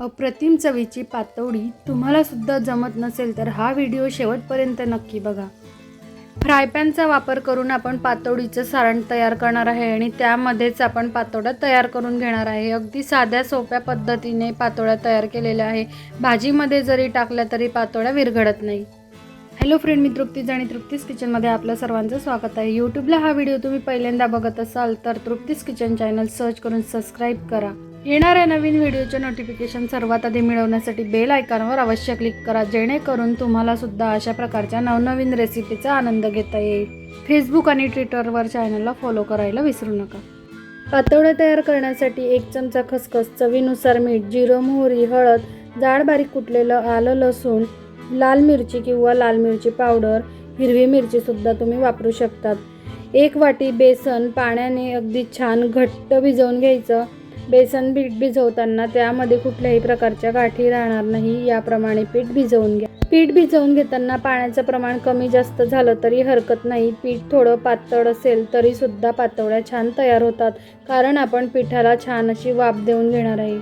अप्रतिम चवीची पातोडी तुम्हाला सुद्धा जमत नसेल तर हा व्हिडिओ शेवटपर्यंत नक्की बघा. फ्राय पॅनचा वापर करून आपण पातोडीचं सारण तयार करणार आहे आणि त्यामध्येच आपण पातोड्या तयार करून घेणार आहे. अगदी साध्या सोप्या पद्धतीने पातोड्या तयार केलेल्या आहे. भाजीमध्ये जरी टाकल्या तरी पातोड्या विरघडत नाही. हॅलो फ्रेंड मी तृप्तीज आणि तृप्तीज किचनमध्ये आपलं सर्वांचं स्वागत आहे. यूट्यूबला हा व्हिडिओ तुम्ही पहिल्यांदा बघत असाल तर तृप्तीज किचन चॅनल सर्च करून सबस्क्राईब करा. येणाऱ्या नवीन व्हिडिओचे नोटिफिकेशन सर्वात आधी मिळवण्यासाठी बेल आयकॉनवर अवश्य क्लिक करा जेणेकरून तुम्हाला सुद्धा अशा प्रकारच्या नवनवीन रेसिपीचा आनंद घेता येईल. फेसबुक आणि ट्विटरवर चॅनलला फॉलो करायला विसरू नका. पातोड्या तयार करण्यासाठी एक चमचा खसखस चवीनुसार मीठ जिरं मोहरी हळद जाड बारीक कुटलेलं आलं लसूण लाल मिरची किंवा लाल मिरची पावडर हिरवी मिरचीसुद्धा तुम्ही वापरू शकतात. एक वाटी बेसन पाण्याने अगदी छान घट्ट भिजवून घ्यायचं. बेसन पीठ भिजवताना त्यामध्ये कुठल्याही प्रकारच्या गाठी राहणार नाही याप्रमाणे पीठ भिजवून घ्या. पीठ भिजवून घेताना पाण्याचं प्रमाण कमी जास्त झालं तरी हरकत नाही. पीठ थोडं पातळ असेल तरी सुद्धा पातोड्या छान तयार होतात कारण आपण पिठाला छान अशी वाफ देऊन घेणार आहे.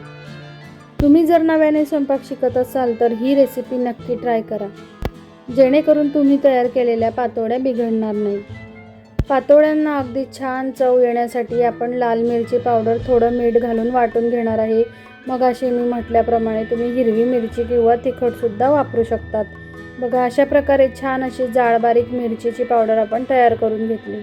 तुम्ही जर नव्याने स्वयंपाक शिकत असाल तर ही रेसिपी नक्की ट्राय करा. जेणेकरून तुम्ही तयार केलेल्या पातोड्या बिघडणार नाही पातोळ्यांना अगदी छान चव येण्यासाठी आपण लाल मिरची पावडर थोडं मीठ घालून वाटून घेणार आहे. मग अशी मी म्हटल्याप्रमाणे तुम्ही हिरवी मिरची किंवा तिखटसुद्धा वापरू शकतात. बघा अशा प्रकारे छान अशी जाळबारीक मिरचीची पावडर आपण तयार करून घेतली.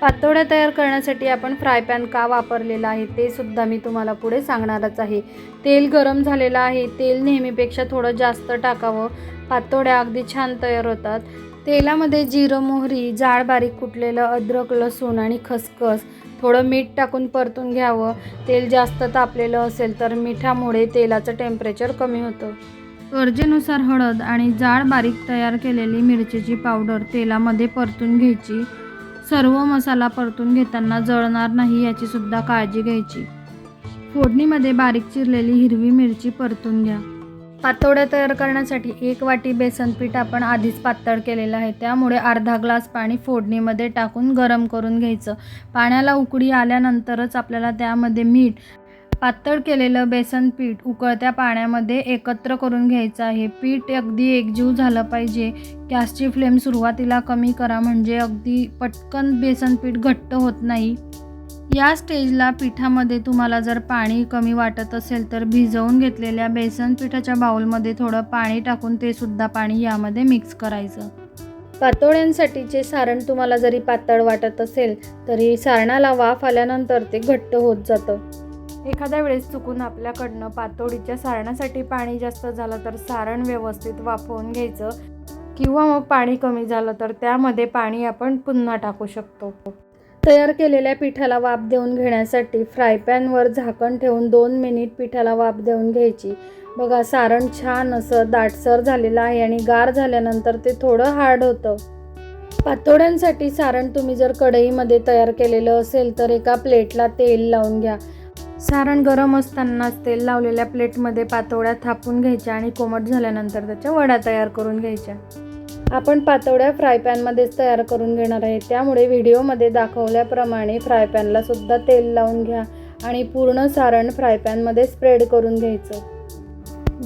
पातोड्या तयार करण्यासाठी आपण फ्राय पॅन का वापरलेला आहे ते सुद्धा मी तुम्हाला पुढे सांगणारच आहे. तेल गरम झालेलं आहे. तेल नेहमीपेक्षा थोडं जास्त टाकावं. पातोड्या अगदी छान तयार होतात. तेलामध्ये जिरं मोहरी जाळ बारीक कुटलेलं अद्रक लसूण आणि खसखस. थोडं मीठ टाकून परतून घ्यावं. तेल जास्त तापलेलं असेल तर मिठामुळे तेलाचं टेम्परेचर कमी होतं. गरजेनुसार हळद आणि जाळ बारीक तयार केलेली मिरचीची पावडर तेलामध्ये परतून घ्यायची. सर्व मसाला परतून घेताना जळणार नाही याचीसुद्धा काळजी घ्यायची. फोडणीमध्ये बारीक चिरलेली हिरवी मिरची परतून घ्या. पातोड्या तयार करण्यासाठी एक वाटी बेसन पीठ आपण आधीच पातळ केलेलं आहे. त्यामुळे अर्धा ग्लास पाणी फोडणीमध्ये टाकून गरम करून घ्यायचं. पाण्याला उकडी आल्यानंतरच आपल्याला त्यामध्ये मीठ पातळ केलेलं बेसन पीठ उकळत्या पाण्यामध्ये एकत्र करून घ्यायचं आहे. पीठ अगदी एकजीव झालं पाहिजे. गॅसची फ्लेम सुरुवातीला कमी करा म्हणजे अगदी पटकन बेसन पीठ घट्ट होत नाही. या स्टेजला पिठामध्ये तुम्हाला जर पाणी कमी वाटत असेल तर भिजवून घेतलेल्या बेसन पिठाच्या बाउलमध्ये थोडं पाणी टाकून ते सुद्धा पाणी यामध्ये मिक्स करायचं. पातोळ्यांसाठीचे सारण तुम्हाला जरी पातळ वाटत असेल तरी सारणाला वाफ आल्यानंतर ते घट्ट होत जातं. एखाद्या वेळेस चुकून आपल्याकडनं पातोडीच्या सारणासाठी पाणी जास्त झालं तर सारण व्यवस्थित वाफवून घ्यायचं. किंवा मग पाणी कमी झालं तर त्यामध्ये पाणी आपण पुन्हा टाकू शकतो. तयार केलेल्या पिठाला वाफ देऊन घेण्यासाठी फ्राय पॅनवर झाकण ठेवून दोन मिनिट पिठाला वाफ देऊन घ्यायची. बघा सारण छान असं दाटसर झालेलं आहे आणि गार झाल्यानंतर ते थोडं हार्ड होतं. पातोड्यांसाठी सारण तुम्ही जर कढईमध्ये तयार केलेलं असेल तर एका प्लेटला तेल लावून घ्या. सारण गरम असतानाच तेल लावलेल्या प्लेटमध्ये पातोड्या थापून घ्यायच्या आणि कोमट झाल्यानंतर त्याच्या वड्या तयार करून घ्यायच्या. आपण पातोड्या फ्राय पॅनमध्येच तयार करून घेणार आहे. त्यामुळे व्हिडिओमध्ये दाखवल्याप्रमाणे फ्राय पॅनला सुद्धा तेल लावून घ्या आणि पूर्ण सारण फ्राय पॅनमध्ये स्प्रेड करून घ्यायचं.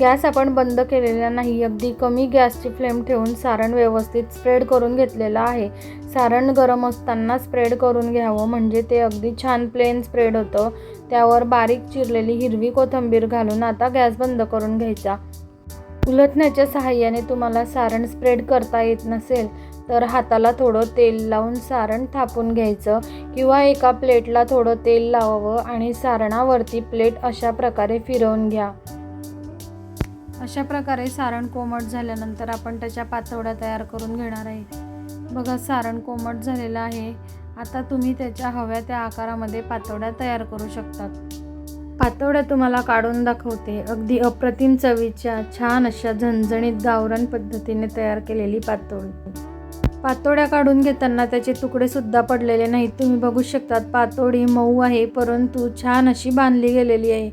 गॅस आपण बंद केलेला नाही अगदी कमी गॅसची फ्लेम ठेवून सारण व्यवस्थित स्प्रेड करून घेतलेलं आहे. सारण गरम असताना स्प्रेड करून घ्यावं म्हणजे ते अगदी छान प्लेन स्प्रेड होतं. त्यावर बारीक चिरलेली हिरवी कोथिंबीर घालून आता गॅस बंद करून घ्यायचा. उलटण्याच्या सहाय्याने तुम्हाला सारण स्प्रेड करता येत नसेल तर हाताला थोडं तेल लावून सारण थापून घ्यायचं किंवा एका प्लेटला थोडं तेल लावावं आणि सारणावरती प्लेट अशा प्रकारे फिरवून घ्या. अशा प्रकारे सारण कोमट झाल्यानंतर आपण त्याच्या पातोड्या तयार करून घेणार आहे. बघा सारण कोमट झालेलं आहे. आता तुम्ही त्याच्या हव्या त्या आकारामध्ये पातोड्या तयार करू शकतात. पातोड्या तुम्हाला काढून दाखवते. अगदी अप्रतिम चवीच्या छान अशा झणझणीत गावरान पद्धतीने तयार केलेली पातोळी. पातोड्या काढून घेताना त्याचे तुकडे सुद्धा पडलेले नाहीत. तुम्ही बघू शकतात पातोडी मऊ आहे परंतु छान अशी बांधली गेलेली आहे.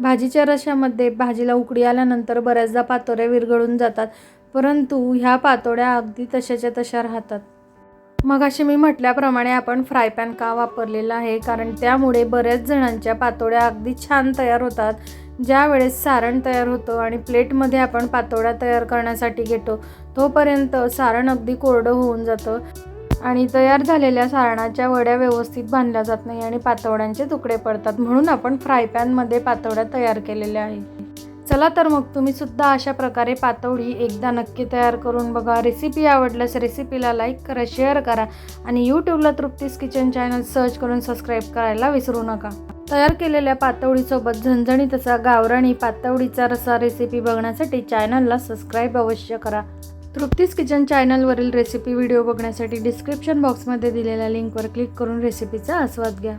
भाजीच्या रशामध्ये भाजीला उकडी आल्यानंतर बऱ्याचदा पातोड्या विरघळून जातात परंतु ह्या पातोड्या अगदी तशाच्या तशा राहतात. मग असे मी म्हटल्याप्रमाणे आपण फ्राय पॅन का वापरलेला आहे? कारण त्यामुळे बऱ्याच जणांच्या पातोड्या अगदी छान तयार होतात. ज्या वेळेस सारण तयार होतं आणि प्लेटमध्ये आपण पातोड्या तयार करण्यासाठी घेतो तोपर्यंत सारण अगदी कोरडं होऊन जातं. आणि तयार झालेल्या सारणाच्या वड्या व्यवस्थित बांधल्या जात नाही आणि पातोड्यांचे तुकडे पडतात. म्हणून आपण फ्राय पॅनमध्ये पातोड्या तयार केलेल्या आहेत. चला तर मग तुम्ही सुद्धा अशा प्रकारे पातोडी एकदा नक्की तयार करून बघा. रेसिपी आवडल्यास रेसिपीला लाईक करा शेअर करा आणि यूट्यूबला तृप्तीस किचन चॅनल सर्च करून सबस्क्राईब करायला विसरू नका. तयार केलेल्या पातवडीसोबत झणझणीत असा गावराणी पातवडीचा रसा रेसिपी बघण्यासाठी चॅनलला सबस्क्राईब अवश्य करा. तृप्तीस किचन चॅनलवरील रेसिपी व्हिडिओ बघण्यासाठी डिस्क्रिप्शन बॉक्समध्ये दिलेल्या लिंकवर क्लिक करून रेसिपीचा आस्वाद घ्या.